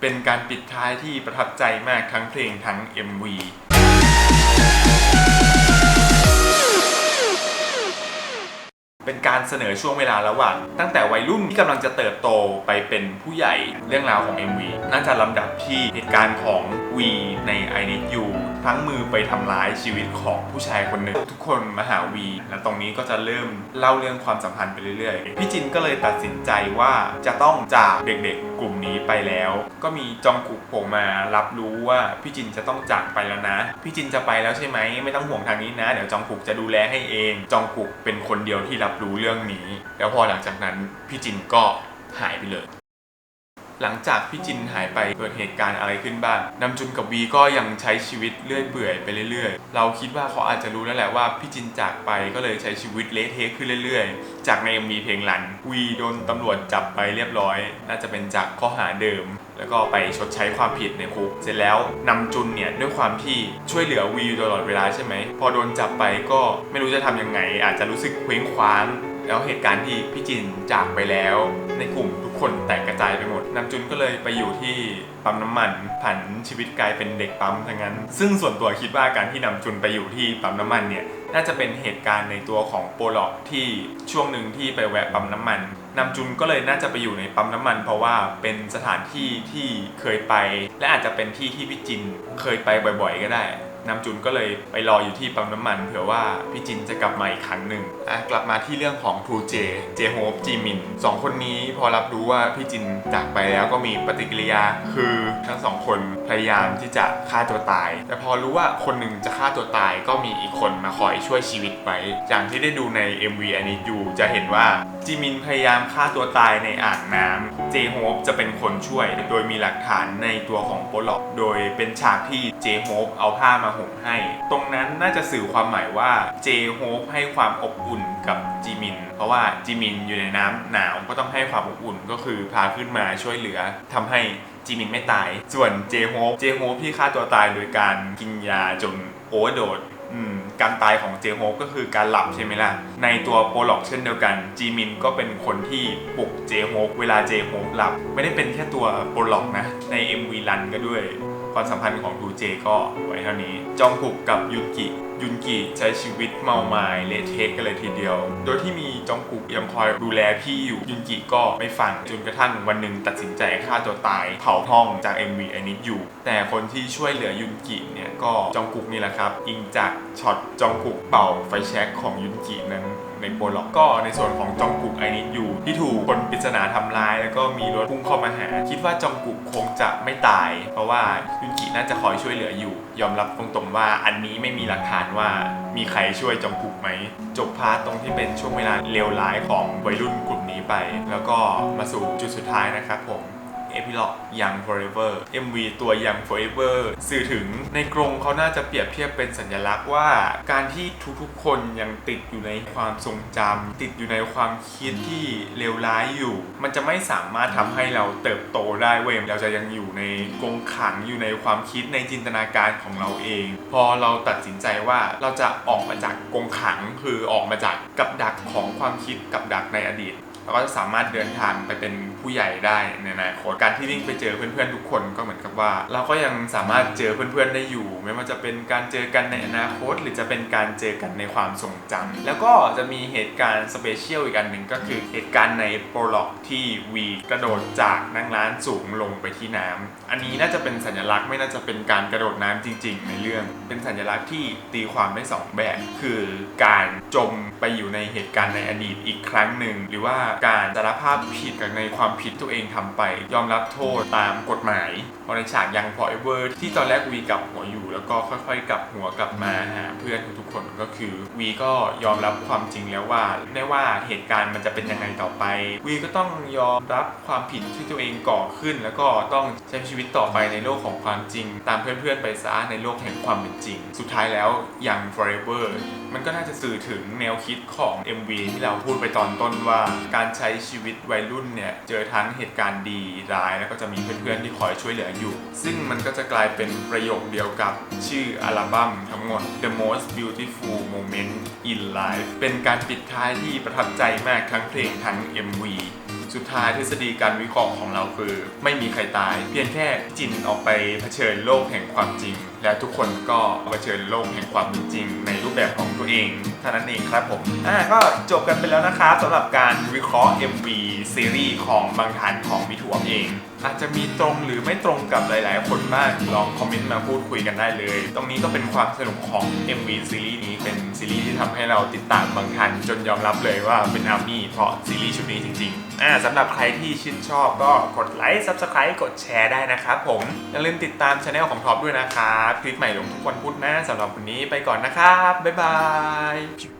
เป็นการปิดท้ายที่ประทับใจมากทั้งเพลงทั้ง MV เป็นการเสนอช่วงเวลาระหว่างตั้งแต่วัยรุ่นที่กำลังจะเติบโตไปเป็นผู้ใหญ่เรื่องราวของ MV น่าจะลำดับที่เหตุการณ์ของวีใน I Need You พลั้งมือไปทำร้ายชีวิตของผู้ชายคนหนึ่งทุกคนมาหาวี และตรงนี้ก็จะเริ่มเล่าเรื่องความสัมพันธ์ไปเรื่อยๆ พี่จินก็เลยตัดสินใจว่าจะต้องจากเด็กๆ กลุ่มนี้ไปแล้ว ก็มีจองกุกโผล่มารับรู้ว่าพี่จินจะต้องจากไปแล้วนะ พี่จินจะไปแล้วใช่ไหมไม่ต้องห่วงทางนี้นะ เดี๋ยวจองกุกจะดูแลให้เอง จองกุกเป็นคนเดียวที่รับรู้เรื่องนี้ แล้วพอหลังจากนั้นพี่จินก็หายไปเลย หลังจากพี่จินหายไปเกิดเหตุการณ์อะไรขึ้นบ้างนำจุนกับวีก็ยังใช้ชีวิตเลื่อยเปื่อยไปเรื่อยๆ เราคิดว่าเขาอาจจะรู้แล้วแหละว่าพี่จินจากไปก็เลยใช้ชีวิตเละเทะขึ้นเรื่อยๆ จากในมีเพลงรันวีโดนตำรวจจับไปเรียบร้อย น่าจะเป็นจากข้อหาเดิมแล้วก็ไปชดใช้ความผิดในคุก เสร็จแล้วนำจุนเนี่ยด้วยความที่ช่วยเหลือวีตลอดเวลาใช่ไหม พอโดนจับไปก็ไม่รู้จะทำยังไง อาจจะรู้สึกเคว้งคว้าง แล้วเหตุการณ์ที่พี่จินจากไปแล้ว ในกลุ่ม คนแตกกระจายไปหมดนำจุนก็เลยไปอยู่ที่ปั๊มน้ำมันผันชีวิตกลายเป็นเด็กปั๊มทั้งนั้น ซึ่งส่วนตัวคิดว่าการที่นำจุนไปอยู่ที่ปั๊มน้ำมันเนี่ยน่าจะเป็นเหตุการณ์ในตัวของโปรล็อกที่ช่วงหนึ่งที่ไปแวะปั๊มน้ำมันนำจุนก็เลยน่าจะไปอยู่ในปั๊มน้ำมัน เพราะว่าเป็นสถานที่ที่เคยไป และอาจจะเป็นที่ที่พี่จินเคยไปบ่อย ๆ ก็ได้ น้ำจุนก็เลยไปรออยู่ที่ปั๊มน้ำมันเผื่อว่าพี่จินจะกลับมาอีกครั้งหนึ่งอะกลับมาที่เรื่องของทูเจเจโฮปจีมินสองคนนี้พอรับรู้ว่าพี่จินจากไปแล้วก็มีปฏิกิริยาคือทั้งสองคนพยายามที่จะฆ่าตัวตาย แต่พอรู้ว่าคนหนึ่งจะฆ่าตัวตายก็มีอีกคนมาคอยช่วยชีวิตไว้อย่างที่ได้ดูใน MV อันนี้อยู่จะเห็นว่าจีมินพยายามฆ่าตัวตายในอ่างน้ำเจโฮปจะเป็นคนช่วย โดยมีหลักฐานในตัวของโปล็อกโดยเป็นฉากที่เจโฮปเอาผ้ามาห่มให้ ตรงนั้นน่าจะสื่อความหมายว่าเจโฮปให้ความอบอุ่นกับจีมิน เพราะว่าจีมินอยู่ในน้ำหนาวก็ต้องให้ความอบอุ่นก็คือพาขึ้นมาช่วยเหลือทำให้จีมินไม่ตาย ส่วนเจโฮปเจโฮปที่ฆ่าตัวตายโดยการกินยาจนโอเวอร์โดสการตายของเจโฮปก็คือการหลับใช่ไหมล่ะ ในตัวโปรล็อกเช่นเดียวกัน จีมินก็เป็นคนที่ปลุกเจโฮปเวลาเจโฮปหลับ ไม่ได้เป็นแค่ตัวโปรล็อกนะ ใน MV รันก็ด้วย ความสัมพันธ์ของทูเจก็ไว้เท่านี้ จองกุกกับยุนกิ ยุนกิใช้ชีวิตเมาไม้เละเทะกันเลยทีเดียว โดยที่มีจองกุกยังคอยดูแลพี่อยู่ยุนกิก็ไม่ฟังจนกระทั่งวันหนึ่งตัดสินใจฆ่าตัวตายเผาห้องจาก MV ไอนิดอยู่ แต่คนที่ช่วยเหลือยุนกิเนี่ยก็จองกุกนี่แหละครับ อิงจากช็อตจองกุกเป่าไฟแช็กของยุนกินั้น ในโปรล็อกก็ในส่วนของจองกุกไอนิดอยู่ที่ถูกคนปริศนาทำร้าย แล้วก็มีรถพุ่งเข้ามาหา คิดว่าจองกุกคงจะไม่ตาย เพราะว่ายุนกิน่าจะคอยช่วยเหลืออยู่ ยอมรับตรงๆว่าอันนี้ไม่มีหลักฐานว่ามีใครช่วยจองกุกไหม จบพาร์ทตรงที่เป็นช่วงเวลาเลวร้ายของวัยรุ่นกลุ่มนี้ไป แล้วก็มาสู่จุดสุดท้ายนะครับผม พิล็อก Young Forever MV ตัว Young Forever สื่อถึงในกรงเขาน่าจะเปรียบเทียบเป็นสัญลักษณ์ว่า การที่ทุกๆคนยังติดอยู่ในความทรงจำติดอยู่ในความคิดที่เลวร้ายอยู่ มันจะไม่สามารถทำให้เราเติบโตได้เว้ยเราจะยังอยู่ในกรงขังอยู่ในความคิดในจินตนาการของเราเอง พอเราตัดสินใจว่าเราจะออกมาจากกรงขังคือออกมาจากกับดักของความคิดกับดักในอดีต เราก็จะสามารถเดินทางไปเป็นผู้ใหญ่ได้ในอนาคตการที่วิ่งไปเจอเพื่อนๆทุกคนก็เหมือนกับว่า เราก็ยังสามารถเจอเพื่อนๆได้อยู่ ไม่ว่าจะเป็นการเจอกันในอนาคต หรือจะเป็นการเจอกันในความทรงจำแล้วก็จะมีเหตุการณ์สเปเชียลอีกอันหนึ่งก็คือเหตุการณ์ในโปรล็อกที่วีกระโดดจากนั่งร้านสูงลงไปที่น้ำอันนี้น่าจะเป็นสัญลักษณ์ไม่น่าจะเป็นการกระโดดน้ำจริง ๆ ในเรื่อง เป็นสัญลักษณ์ที่ตีความได้สองแบบ คือการจมไปอยู่ในเหตุการณ์ในอดีตอีกครั้งหนึ่งหรือว่าการสารภาพผิดกับในความผิดตัวเองทำไป ยอมรับโทษตามกฎหมายพอในฉากยัง forever ที่ตอนแรกวีกลับหัวอยู่ แล้วก็ค่อยๆกลับหัวกลับมาหาเพื่อนทุกๆคนก็คือวีก็ยอมรับความจริงแล้วว่าไม่ว่าเหตุการณ์มันจะเป็นยังไงต่อไปวีก็ต้องยอมรับความผิดที่ตัวเองก่อขึ้น แล้วก็ต้องใช้ชีวิตต่อไปในโลกของความจริง ตามเพื่อนๆไปซะในโลกแห่งความเป็นจริง สุดท้ายแล้วยัง forever มันก็น่าจะสื่อถึงแนวคิดของ MV ที่เราพูดไปตอนต้นว่าการการใช้ชีวิตวัยรุ่นเนี่ยเจอทั้งเหตุการณ์ดีร้ายแล้วก็จะมีเพื่อนๆที่คอยช่วยเหลืออยู่ ซึ่งมันก็จะกลายเป็นประโยคเดียวกับชื่ออัลบั้มทั้งหมด The Most Beautiful Moment in Life เป็นการปิดท้ายที่ประทับใจมากทั้งเพลงทั้ง MV สุดท้ายทฤษฎีการวิเคราะห์ของเราคือ ไม่มีใครตาย เพียงแค่จินออกไปเผชิญโลกแห่งความจริงและทุกคนก็เผชิญโลกแห่งความเป็นจริง ในรูปแบบของตัวเองเท่านั้นเองครับผมอ่าก็จบกันไปแล้วนะครับสำหรับการวิเคราะห์ MV ซีรีส์ของบางทันของมิถูเอง อาจจะมีตรงหรือไม่ตรงกับหลาย ๆ คนบ้างลองคอมเมนต์มาพูดคุยกันได้เลย ตรงนี้ก็เป็นความสนุกของ MV ซีรีส์นี้เป็นซีรีส์ที่ทำให้เราติดตามบางทันจนยอมรับเลยว่าเป็นอาร์มี่เพราะซีรีส์ชุดนี้จริง ๆ อ่าสำหรับใครที่ชื่นชอบก็กดไลค์ Subscribe กดแชร์ได้นะครับผมอย่าลืมติดตามช anel ของท็อปด้วยนะครับคลิปใหม่ลงทุกวันพุธนะสำหรับวันนี้ไปก่อนนะครับ บ๊ายบาย